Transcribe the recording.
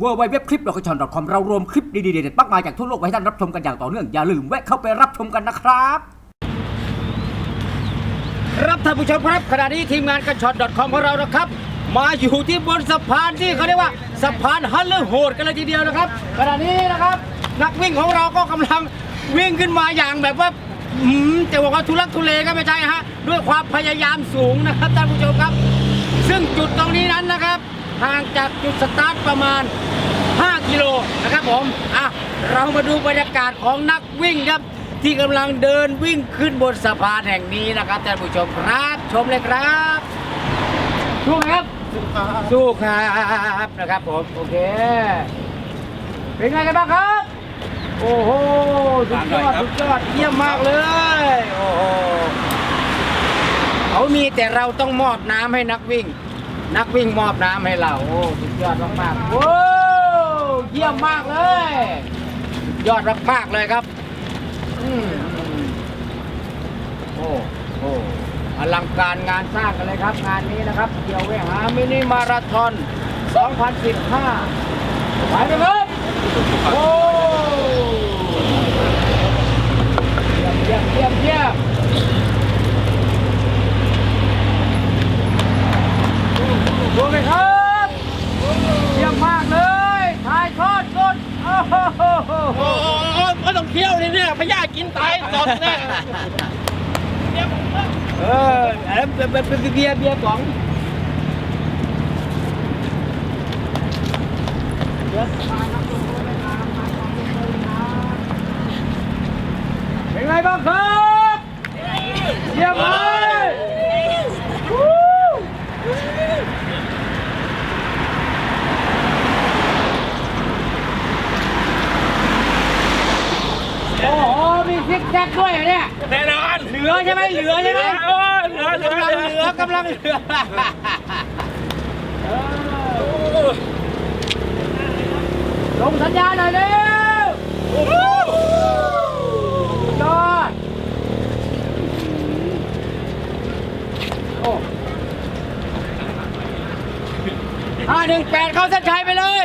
w w w c l i p l o c a t i o n c o m เรารวมคลิปดีๆเด็ดๆมากมายจากทั่วโลกไว้ให้ท่านรับชมกันอย่างต่อเนื่อง อย่าลืมแวะเข้าไปรับชมกันนะครับ รับท่านผู้ชมครับขณะนี้ทีมงานกันช็อต .com ของเรานะครับ มาอยู่ที่บนสะพานที่เขาเรียกว่าสะพานฮันเลอร์โหดกันเลยทีเดียวนะครับขณะนี้นะครับ นักวิ่งของเราก็กำลังวิ่งขึ้นมาอย่างแบบว่าหืมจะบอกว่าทุลักทุเลก็ไม่ใช่ฮะด้วยความพยายามสูงนะครับท่านผู้ชมครับ ซึ่งจุดตรงนี้นั้นนะครับห่างจากจุดสตาร์ทประมาณ 5 กิโลนะครับผมอะเรามาดูบรรยากาศของนักวิ่งครับที่กำลังเดินวิ่งขึ้นบนสะพานแห่งนี้นะครับท่านผู้ชมครับชมเลยครับสู้ไหมครับสู้ครับนะครับผมโอเคเป็นไงกันบ้างครับ โอ้โหสุดยอดสุดยอดเยี่ยมมากเลย โอ้โห เขามีแต่เราต้องมอบน้ำให้นักวิ่ง นักวิ่งมอบน้ำให้เรา โอ้สุดยอดมากๆโอ้เยี่ยมมากเลย ยอดมากๆเลยครับอืมโอ้โอ้อลังการงานสร้างกันเลยครับ งานนี้นะครับเกี่ยวเวหามินิมาราธอน 2015ไปเลยครับโอ้เยี่ยมเยี่ยมเยี่ยมเยี่ยมดูไหมครับเยี่ยมมากเลยถ่ายทอดสด โอ้โหโอ้โหไม่ต้องเที่ยวนี่เนี่ยพญากินตายสดแน่เอออันนั้นเป็นเป็นเป็นเบียร์เบียร์สองเป็นไงบ้างครับเยี่ยมเลยวู้โอ้โห มี ซิกแซกด้วยเหรอเนี่ยแน่นอนเหลือใช่ไหมเหลือใช่ไหมเออเหลือเหลือกำลังเหลือกำลังเหลือลงสัญญาณหน่อยเร็วยอดโอ้ห้าหนึ่งแปดเข้าเส้นชัยไปเลย